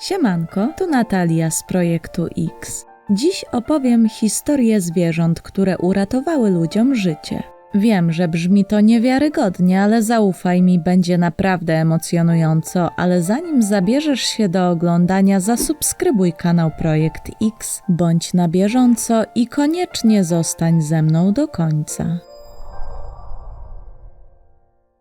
Siemanko, tu Natalia z projektu X. Dziś opowiem historię zwierząt, które uratowały ludziom życie. Wiem, że brzmi to niewiarygodnie, ale zaufaj mi, będzie naprawdę emocjonująco. Ale zanim zabierzesz się do oglądania, zasubskrybuj kanał Projekt X, bądź na bieżąco i koniecznie zostań ze mną do końca.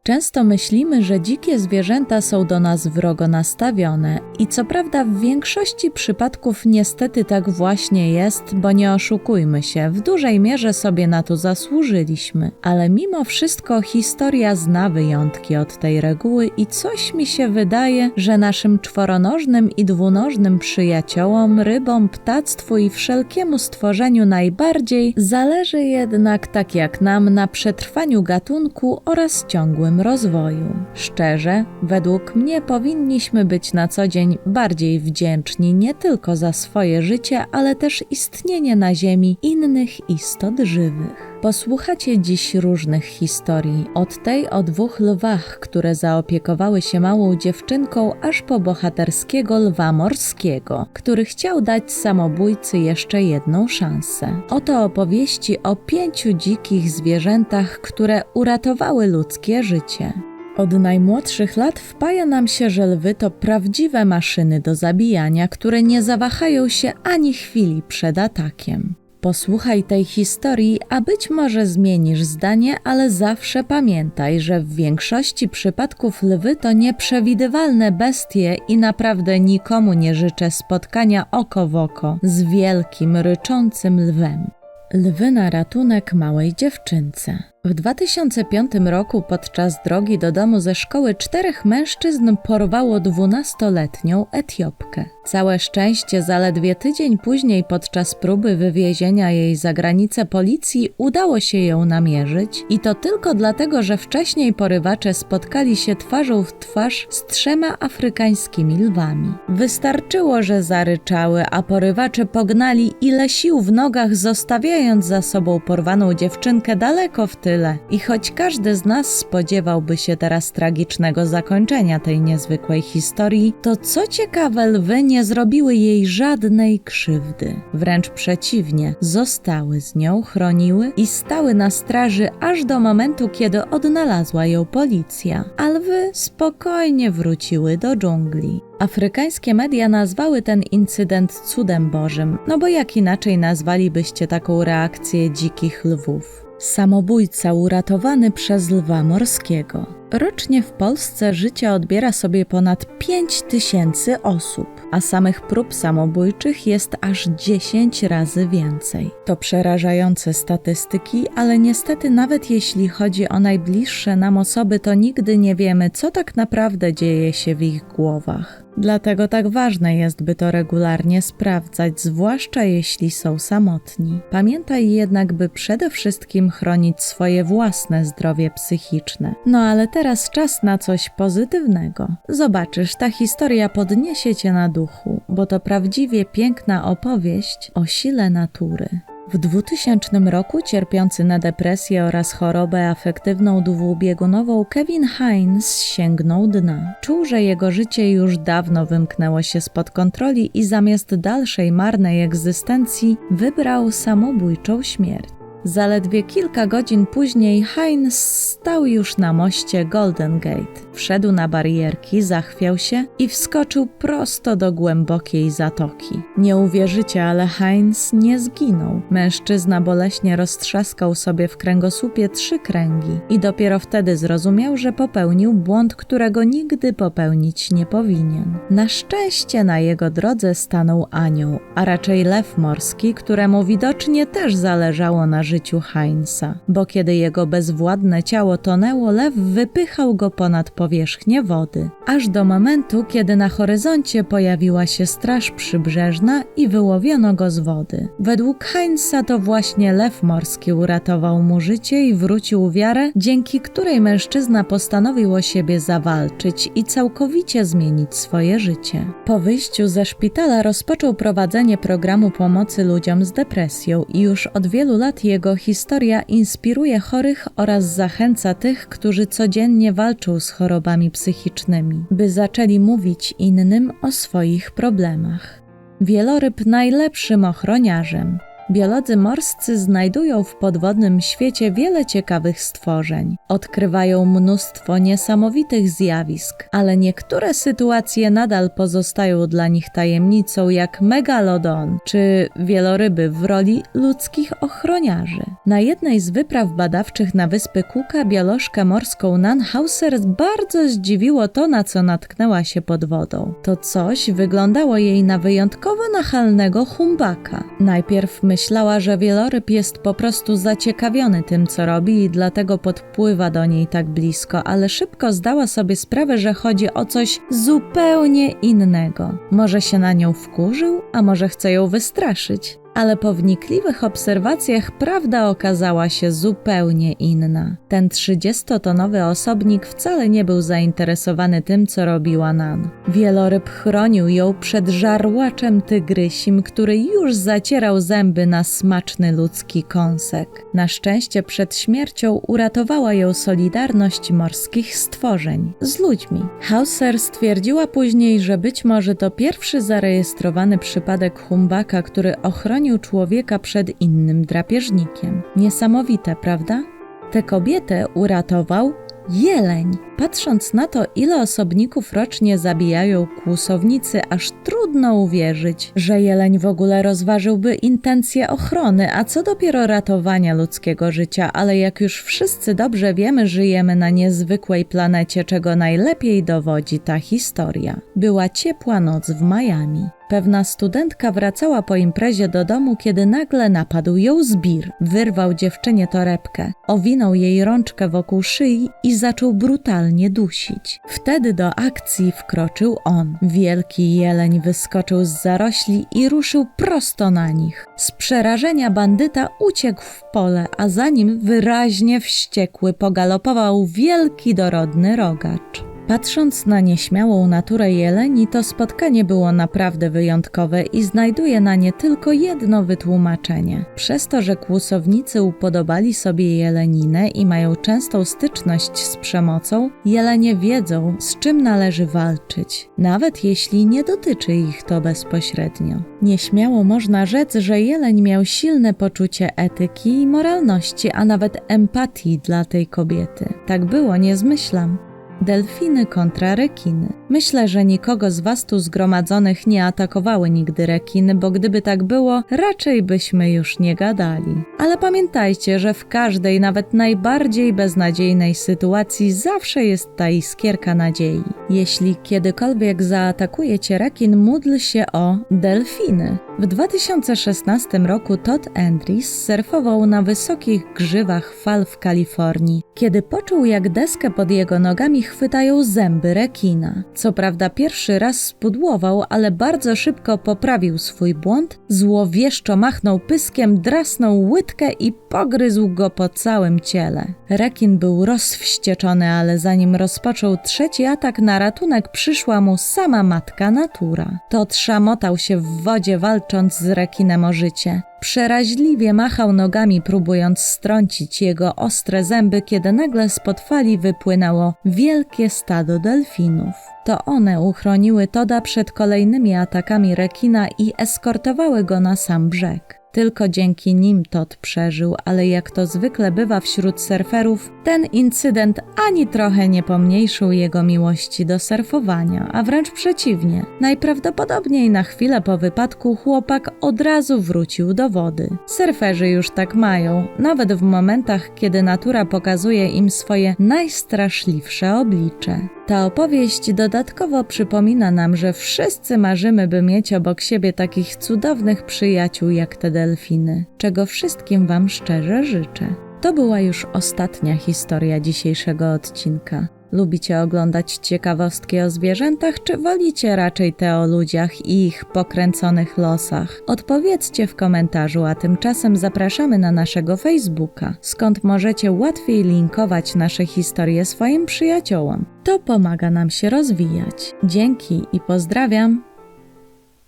Często myślimy, że dzikie zwierzęta są do nas wrogo nastawione, i co prawda w większości przypadków niestety tak właśnie jest, bo nie oszukujmy się, w dużej mierze sobie na to zasłużyliśmy. Ale mimo wszystko historia zna wyjątki od tej reguły i coś mi się wydaje, że naszym czworonożnym i dwunożnym przyjaciołom, rybom, ptactwu i wszelkiemu stworzeniu najbardziej zależy jednak, tak jak nam, na przetrwaniu gatunku oraz ciągłym rozwoju. Szczerze, według mnie powinniśmy być na co dzień bardziej wdzięczni nie tylko za swoje życie, ale też istnienie na Ziemi innych istot żywych. Posłuchacie dziś różnych historii, od tej o dwóch lwach, które zaopiekowały się małą dziewczynką, aż po bohaterskiego lwa morskiego, który chciał dać samobójcy jeszcze jedną szansę. Oto opowieści o pięciu dzikich zwierzętach, które uratowały ludzkie życie. Od najmłodszych lat wpaja nam się, że lwy to prawdziwe maszyny do zabijania, które nie zawahają się ani chwili przed atakiem. Posłuchaj tej historii, a być może zmienisz zdanie, ale zawsze pamiętaj, że w większości przypadków lwy to nieprzewidywalne bestie i naprawdę nikomu nie życzę spotkania oko w oko z wielkim, ryczącym lwem. Lwy na ratunek małej dziewczynce. W 2005 roku podczas drogi do domu ze szkoły czterech mężczyzn porwało dwunastoletnią Etiopkę. Całe szczęście zaledwie tydzień później podczas próby wywiezienia jej za granicę policji udało się ją namierzyć i to tylko dlatego, że wcześniej porywacze spotkali się twarzą w twarz z trzema afrykańskimi lwami. Wystarczyło, że zaryczały, a porywacze pognali ile sił w nogach, zostawiając za sobą porwaną dziewczynkę daleko w tyle. I choć każdy z nas spodziewałby się teraz tragicznego zakończenia tej niezwykłej historii, to co ciekawe, lwy nie zrobiły jej żadnej krzywdy. Wręcz przeciwnie, zostały z nią, chroniły i stały na straży aż do momentu, kiedy odnalazła ją policja. A lwy spokojnie wróciły do dżungli. Afrykańskie media nazwały ten incydent cudem bożym, no bo jak inaczej nazwalibyście taką reakcję dzikich lwów? Samobójca uratowany przez lwa morskiego. Rocznie w Polsce życie odbiera sobie ponad 5 tysięcy osób, a samych prób samobójczych jest aż 10 razy więcej. To przerażające statystyki, ale niestety nawet jeśli chodzi o najbliższe nam osoby, to nigdy nie wiemy, co tak naprawdę dzieje się w ich głowach. Dlatego tak ważne jest, by to regularnie sprawdzać, zwłaszcza jeśli są samotni. Pamiętaj jednak, by przede wszystkim chronić swoje własne zdrowie psychiczne. No ale teraz czas na coś pozytywnego. Zobaczysz, ta historia podniesie cię na duchu, bo to prawdziwie piękna opowieść o sile natury. W 2000 roku cierpiący na depresję oraz chorobę afektywną dwubiegunową Kevin Hines sięgnął dna. Czuł, że jego życie już dawno wymknęło się spod kontroli i zamiast dalszej marnej egzystencji wybrał samobójczą śmierć. Zaledwie kilka godzin później Heinz stał już na moście Golden Gate. Wszedł na barierki, zachwiał się i wskoczył prosto do głębokiej zatoki. Nie uwierzycie, ale Heinz nie zginął. Mężczyzna boleśnie roztrzaskał sobie w kręgosłupie trzy kręgi i dopiero wtedy zrozumiał, że popełnił błąd, którego nigdy popełnić nie powinien. Na szczęście na jego drodze stanął anioł, a raczej lew morski, któremu widocznie też zależało na życiu Heinza, bo kiedy jego bezwładne ciało tonęło, lew wypychał go ponad powierzchnię wody, aż do momentu, kiedy na horyzoncie pojawiła się straż przybrzeżna i wyłowiono go z wody. Według Heinza to właśnie lew morski uratował mu życie i wrócił wiarę, dzięki której mężczyzna postanowił o siebie zawalczyć i całkowicie zmienić swoje życie. Po wyjściu ze szpitala rozpoczął prowadzenie programu pomocy ludziom z depresją i już od wielu lat jego jego historia inspiruje chorych oraz zachęca tych, którzy codziennie walczą z chorobami psychicznymi, by zaczęli mówić innym o swoich problemach. Wieloryb najlepszym ochroniarzem. Biolodzy morscy znajdują w podwodnym świecie wiele ciekawych stworzeń. Odkrywają mnóstwo niesamowitych zjawisk, ale niektóre sytuacje nadal pozostają dla nich tajemnicą, jak megalodon czy wieloryby w roli ludzkich ochroniarzy. Na jednej z wypraw badawczych na wyspy Cooka biolożkę morską Nan Hauser bardzo zdziwiło to, na co natknęła się pod wodą. To coś wyglądało jej na wyjątkowo nachalnego humbaka. Najpierw myślała, że wieloryb jest po prostu zaciekawiony tym, co robi i dlatego podpływa do niej tak blisko, ale szybko zdała sobie sprawę, że chodzi o coś zupełnie innego. Może się na nią wkurzył, a może chce ją wystraszyć ale po wnikliwych obserwacjach prawda okazała się zupełnie inna. Ten 30-tonowy osobnik wcale nie był zainteresowany tym, co robiła Nan. Wieloryb chronił ją przed żarłaczem tygrysim, który już zacierał zęby na smaczny ludzki kąsek. Na szczęście przed śmiercią uratowała ją solidarność morskich stworzeń z ludźmi. Hauser stwierdziła później, że być może to pierwszy zarejestrowany przypadek humbaka, który ochronił człowieka przed innym drapieżnikiem. Niesamowite, prawda? Tę kobietę uratował jeleń. Patrząc na to, ile osobników rocznie zabijają kłusownicy, aż trudno uwierzyć, że jeleń w ogóle rozważyłby intencje ochrony, a co dopiero ratowania ludzkiego życia, ale jak już wszyscy dobrze wiemy, żyjemy na niezwykłej planecie, czego najlepiej dowodzi ta historia. Była ciepła noc w Miami. Pewna studentka wracała po imprezie do domu, kiedy nagle napadł ją zbir. Wyrwał dziewczynie torebkę, owinął jej rączkę wokół szyi i zaczął brutalnie dusić. Wtedy do akcji wkroczył on. Wielki jeleń wyskoczył z zarośli i ruszył prosto na nich. Z przerażenia bandyta uciekł w pole, a za nim wyraźnie wściekły pogalopował wielki dorodny rogacz. Patrząc na nieśmiałą naturę jeleni, to spotkanie było naprawdę wyjątkowe i znajduje na nie tylko jedno wytłumaczenie. Przez to, że kłusownicy upodobali sobie jeleninę i mają częstą styczność z przemocą, jelenie wiedzą, z czym należy walczyć, nawet jeśli nie dotyczy ich to bezpośrednio. Nieśmiało można rzec, że jeleń miał silne poczucie etyki i moralności, a nawet empatii dla tej kobiety. Tak było, nie zmyślam. Delfiny kontra rekiny. Myślę, że nikogo z was tu zgromadzonych nie atakowały nigdy rekiny, bo gdyby tak było, raczej byśmy już nie gadali. Ale pamiętajcie, że w każdej, nawet najbardziej beznadziejnej sytuacji zawsze jest ta iskierka nadziei. Jeśli kiedykolwiek zaatakuje cię rekin, módl się o delfiny. W 2016 roku Todd Andrews surfował na wysokich grzywach fal w Kalifornii, kiedy poczuł jak deskę pod jego nogami chwytają zęby rekina. Co prawda pierwszy raz spudłował, ale bardzo szybko poprawił swój błąd, złowieszczo machnął pyskiem, drasnął łydkę i pogryzł go po całym ciele. Rekin był rozwścieczony, ale zanim rozpoczął trzeci atak na ratunek, przyszła mu sama matka natura. To trzamotał się w wodzie, walcząc z rekinem o życie. Przeraźliwie machał nogami, próbując strącić jego ostre zęby, kiedy nagle spod fali wypłynęło wielkie stado delfinów. To one uchroniły Toda przed kolejnymi atakami rekina i eskortowały go na sam brzeg. Tylko dzięki nim Todd przeżył, ale jak to zwykle bywa wśród surferów, ten incydent ani trochę nie pomniejszył jego miłości do surfowania, a wręcz przeciwnie. Najprawdopodobniej na chwilę po wypadku chłopak od razu wrócił do wody. Surferzy już tak mają, nawet w momentach, kiedy natura pokazuje im swoje najstraszliwsze oblicze. Ta opowieść dodatkowo przypomina nam, że wszyscy marzymy, by mieć obok siebie takich cudownych przyjaciół jak te delfiny, czego wszystkim Wam szczerze życzę. To była już ostatnia historia dzisiejszego odcinka. Lubicie oglądać ciekawostki o zwierzętach, czy wolicie raczej te o ludziach i ich pokręconych losach? Odpowiedzcie w komentarzu, a tymczasem zapraszamy na naszego Facebooka, skąd możecie łatwiej linkować nasze historie swoim przyjaciołom. To pomaga nam się rozwijać. Dzięki i pozdrawiam!